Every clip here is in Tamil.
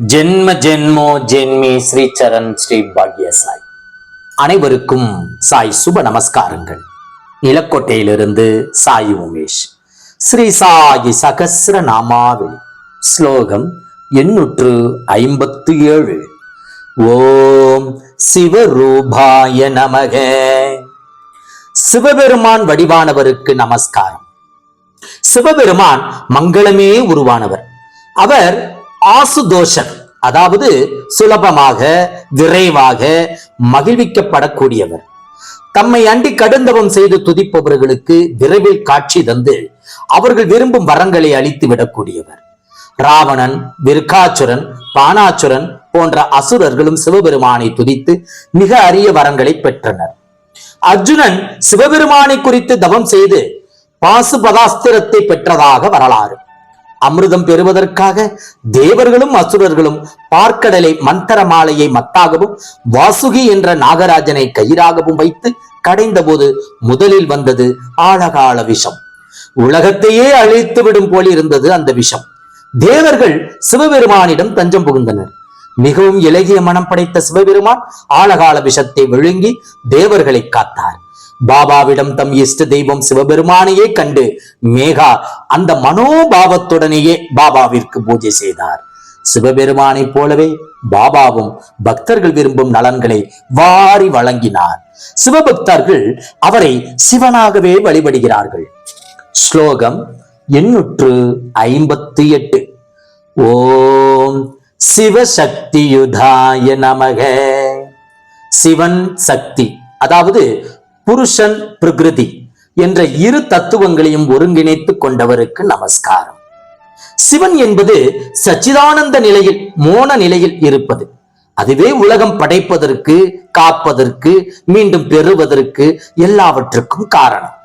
ஜென்ம ஜென்மோ ஜென்மி ஸ்ரீ சரண் ஸ்ரீ பாக்ய சாய். அனைவருக்கும் சாய் சுப நமஸ்காரங்கள். நிலக்கோட்டையிலிருந்து சாய் உமேஷ். ஸ்ரீ சாயி சகசிர நாமாவளி. ஸ்லோகம் எண்ணூற்று ஐம்பத்து ஏழு. ஓம் சிவரூபாய நமக. சிவபெருமான் வடிவானவருக்கு நமஸ்காரம். சிவபெருமான் மங்களமே உருவானவர். அவர் ஆசுதோஷர் அதாவது சுலபமாக விரைவாக மகிழ்விக்கப்படக்கூடியவர். தம்மை அண்டி கடுந்தவம் செய்து துதிப்பவர்களுக்கு விரைவில் காட்சி தந்து அவர்கள் விரும்பும் வரங்களை அளித்து விடக்கூடியவர். ராவணன் விருக்காசுரன் பானாச்சுரன் போன்ற அசுரர்களும் சிவபெருமானை துதித்து மிக அரிய வரங்களை பெற்றனர். அர்ஜுனன் சிவபெருமானை குறித்து தவம் செய்து பாசுபதாஸ்திரத்தை பெற்றதாக வரலாறு. அமிர்தம் பெறுவதற்காக தேவர்களும் அசுரர்களும் பார்க்கடலை மந்தர மாலையை மத்தாகவும் வாசுகி என்ற நாகராஜனை கயிறாகவும் வைத்து கடைந்தபோது முதலில் வந்தது ஆழகால விஷம். உலகத்தையே அழித்து விடும் போல் இருந்தது அந்த விஷம். தேவர்கள் சிவபெருமானிடம் தஞ்சம் புகுந்தனர். மிகவும் இலகிய மனம் படைத்த சிவபெருமான் ஆழகால விஷத்தை விழுங்கி தேவர்களை காத்தார். பாபாவிடம் தம் இஷ்ட தெய்வம் சிவபெருமானையே கண்டு மேகா அந்த மனோபாவத்துடனேயே பாபாவிற்கு பூஜை செய்தார். சிவபெருமானைப் போலவே பாபாவும் பக்தர்கள் விரும்பும் நலன்களை வாரி வழங்கினார். சிவபக்தர்கள் அவரை சிவனாகவே வழிபடுகிறார்கள். ஸ்லோகம் எண்ணூற்று ஐம்பத்தி எட்டு. ஓம் சிவசக்தியுதாய நமக. சிவன் சக்தி அதாவது புருஷன் பிரகிருதி என்ற இரு தத்துவங்களையும் ஒருங்கிணைத்துக் கொண்டவருக்கு நமஸ்காரம். சிவன் என்பது சச்சிதானந்த நிலையில் மோன நிலையில் இருப்பது. அதுவே உலகம் படைப்பதற்கு காப்பதற்கு மீண்டும் பெறுவதற்கு எல்லாவற்றுக்கும் காரணம்.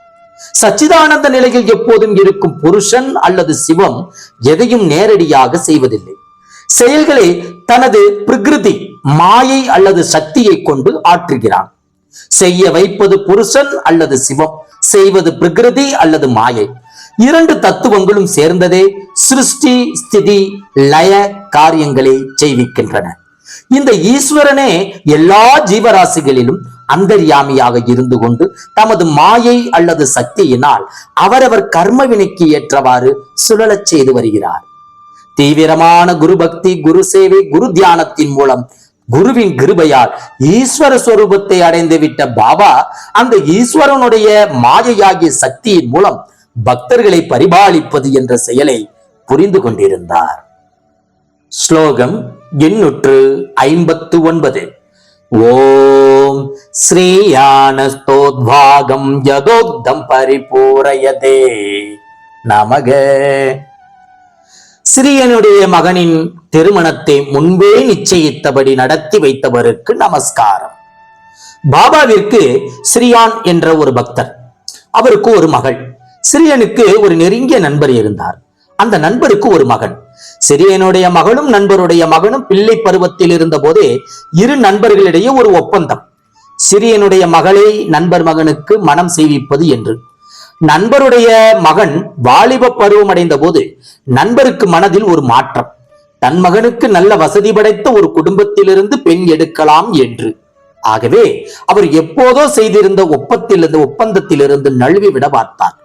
சச்சிதானந்த நிலையில் எப்போதும் இருக்கும் புருஷன் அல்லது சிவம் எதையும் நேரடியாக செய்வதில்லை. செயல்களை தனது பிரகிருதி மாயை அல்லது சக்தியை கொண்டு ஆற்றுகிறான். செய்ய வைப்பது புருஷன் அல்லது சிவம் செய்வது பிரகிருதி அல்லது மாயை. இரண்டு தத்துவங்களும் சேர்ந்ததே சிருஷ்டி ஸ்திதி லய காரியங்களை செய்விக்கின்றன. இந்த ஈஸ்வரனே எல்லா ஜீவராசிகளிலும் அந்தர்யாமியாக இருந்து கொண்டு தமது மாயை அல்லது சக்தியினால் அவரவர் கர்மவினைக்கு ஏற்றவாறு சுழலச் செய்து வருகிறார். தீவிரமான குரு பக்தி குரு சேவை குரு தியானத்தின் மூலம் குருவின் கிருபையால் ஈஸ்வர ஸ்வரூபத்தை அடைந்து விட்ட பாபா அந்த ஈஸ்வரனுடைய மாயையாகிய சக்தியின் மூலம் பக்தர்களை பரிபாலிப்பது என்ற செயலை புரிந்து கொண்டிருந்தார். ஸ்லோகம் எண்ணூற்று ஐம்பத்து ஒன்பது. ஓம் ஸ்ரீயானஸ்தோத்வாகம் யதோக்தம் பரிபூரயதே. நமக. சிறியனுடைய மகனின் திருமணத்தை முன்பே நிச்சயித்தபடி நடத்தி வைத்தவருக்கு நமஸ்காரம். பாபாவிற்கு ஸ்ரீயான் என்ற ஒரு பக்தர் அவருக்கு ஒரு மகள். சிறியனுக்கு ஒரு நெருங்கிய நண்பர் இருந்தார். அந்த நண்பருக்கு ஒரு மகன். சிறியனுடைய மகளும் நண்பருடைய மகனும் பிள்ளை பருவத்தில் இருந்த போதே இரு நண்பர்களிடையே ஒரு ஒப்பந்தம். சிறியனுடைய மகளை நண்பர் மகனுக்கு மனம் செய்விப்பது என்று. நண்பருடைய மகன் வாலிப பருவம் அடைந்த போது நண்பருக்கு மனதில் ஒரு மாற்றம். தன் மகனுக்கு நல்ல வசதி படைத்த ஒரு குடும்பத்திலிருந்து பெண் எடுக்கலாம் என்று. ஆகவே அவர் எப்போதோ செய்திருந்த ஒப்பத்திலிருந்து ஒப்பந்தத்திலிருந்து நழுவி விட பார்த்தார்.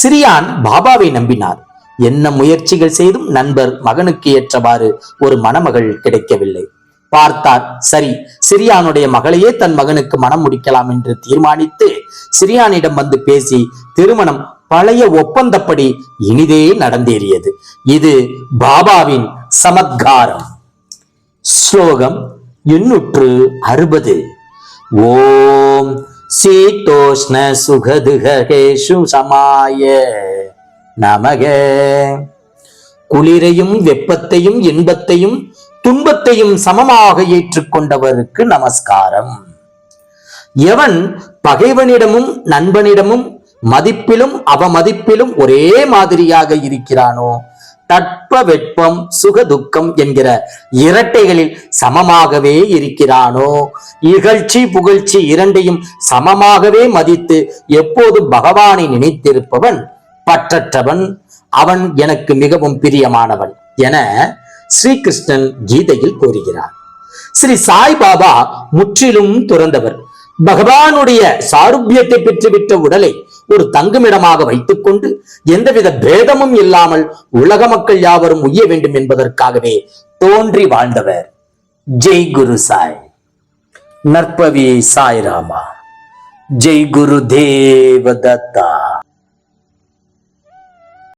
சிறியான் பாபாவை நம்பினார். என்ன முயற்சிகள் செய்தும் நண்பர் மகனுக்கு ஏற்றவாறு ஒரு மணமகள் கிடைக்கவில்லை. பார்த்தார். சரி சிரியானுடைய மகளையே தன் மகனுக்கு மனம் முடிக்கலாம் என்று தீர்மானித்து சிரியானிடம் வந்து பேசி திருமணம் பழைய ஒப்பந்தப்படி இனிதே நடந்தேறியது. இது பாபாவின் சமத்காரம். ஸ்லோகம் எண்ணூற்று அறுபது. ஓம் சீதோஷ்ண சுகதுகேஷு சமாய நமக. குளிரையும் வெப்பத்தையும் இன்பத்தையும் துன்பத்தையும் சமமாக ஏற்றுக்கொண்டவருக்கு நமஸ்காரம். எவன் பகைவனிடமும் நண்பனிடமும் மதிப்பிலும் அவமதிப்பிலும் ஒரே மாதிரியாக இருக்கிறானோ தட்ப வெப்பம் சுக துக்கம் என்கிற இரட்டைகளில் சமமாகவே இருக்கிறானோ இகழ்ச்சி புகழ்ச்சி இரண்டையும் சமமாகவே மதித்து எப்போது பகவானை நினைத்திருப்பவன் பற்றற்றவன் அவன் எனக்கு மிகவும் பிரியமானவன். என ஸ்ரீகிருஷ்ணன் கீதையில் கூறுகிறார். ஸ்ரீ சாய்பாபா முற்றிலும் துறந்தவர். பகவானுடைய சாருபியத்தை பெற்றுவிட்ட உடலை ஒரு தங்குமிடமாக வைத்துக்கொண்டு எந்தவித பேதமும் இல்லாமல் உலக மக்கள் யாவரும் உய்ய வேண்டும் என்பதற்காகவே தோன்றி வாழ்ந்தவர். ஜெய் குரு சாய். நற்பவி சாய்ராமா. ஜெய் குரு தேவதத்தா